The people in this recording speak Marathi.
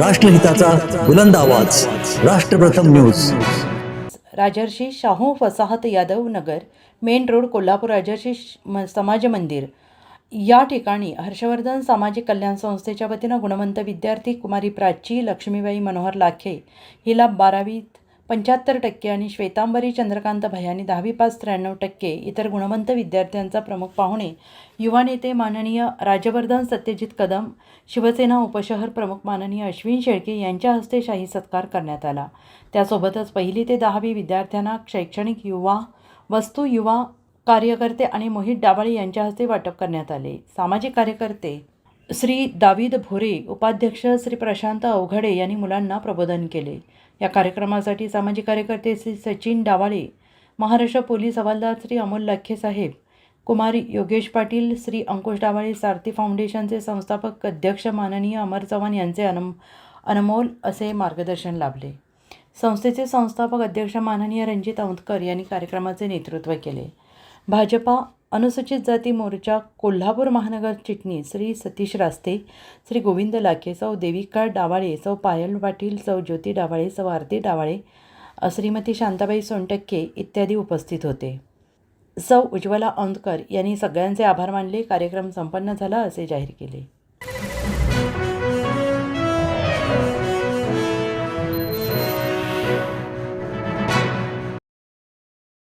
राष्ट्रहिताचा बुलंद आवाज. राष्ट्रप्रथम न्यूज. राजर्षी शाहू वसाहत यादव नगर मेन रोड कोल्हापूर राजर्षी म- समाज मंदिर. या ठिकाणी हर्षवर्धन सामाजिक कल्याण संस्थेच्या वतीनं गुणवंत विद्यार्थी कुमारी प्राची लक्ष्मीबाई मनोहर लाखे हिला बारावीत पंच्याहत्तर टक्के आणि श्वेतांबरी चंद्रकांत भयानी दहावी पास त्र्याण्णव टक्के इतर गुणवंत विद्यार्थ्यांचा प्रमुख पाहुणे युवा नेते माननीय राजवर्धन सत्यजित कदम शिवसेना उपशहर प्रमुख माननीय अश्विन शेळके यांच्या हस्ते शाही सत्कार करण्यात आला. त्यासोबतच पहिली ते दहावी विद्यार्थ्यांना शैक्षणिक युवा वस्तू युवा कार्यकर्ते आणि मोहित डाबाळे यांच्या हस्ते वाटप करण्यात आले. सामाजिक कार्यकर्ते श्री दावीद भोरे उपाध्यक्ष श्री प्रशांत अवघडे यांनी मुलांना प्रबोधन केले. या कार्यक्रमासाठी सामाजिक कार्यकर्ते श्री सचिन डावाळे महाराष्ट्र पोलीस हवालदार श्री अमोल लाखे साहेब कुमारी योगेश पाटील श्री अंकुश डावाळे सारथी फाउंडेशनचे संस्थापक अध्यक्ष माननीय अमर चव्हाण यांचे अनम अनमोल असे मार्गदर्शन लाभले. संस्थेचे संस्थापक अध्यक्ष माननीय रणजित औंधकर यांनी कार्यक्रमाचे नेतृत्व केले. भाजपा अनुसूचित जाती मोर्चा कोल्हापूर महानगर चिटणीस श्री सतीश रास्ते श्री गोविंद लाखे सौ देविका डावाळे सौ पायल पाटील सौ ज्योती डावाळे सौ आरती डावाळे श्रीमती शांताबाई सोनटक्के इत्यादी उपस्थित होते. सौ उज्ज्वला औंदकर यांनी सगळ्यांचे आभार मानले. कार्यक्रम संपन्न झाला असे जाहीर केले.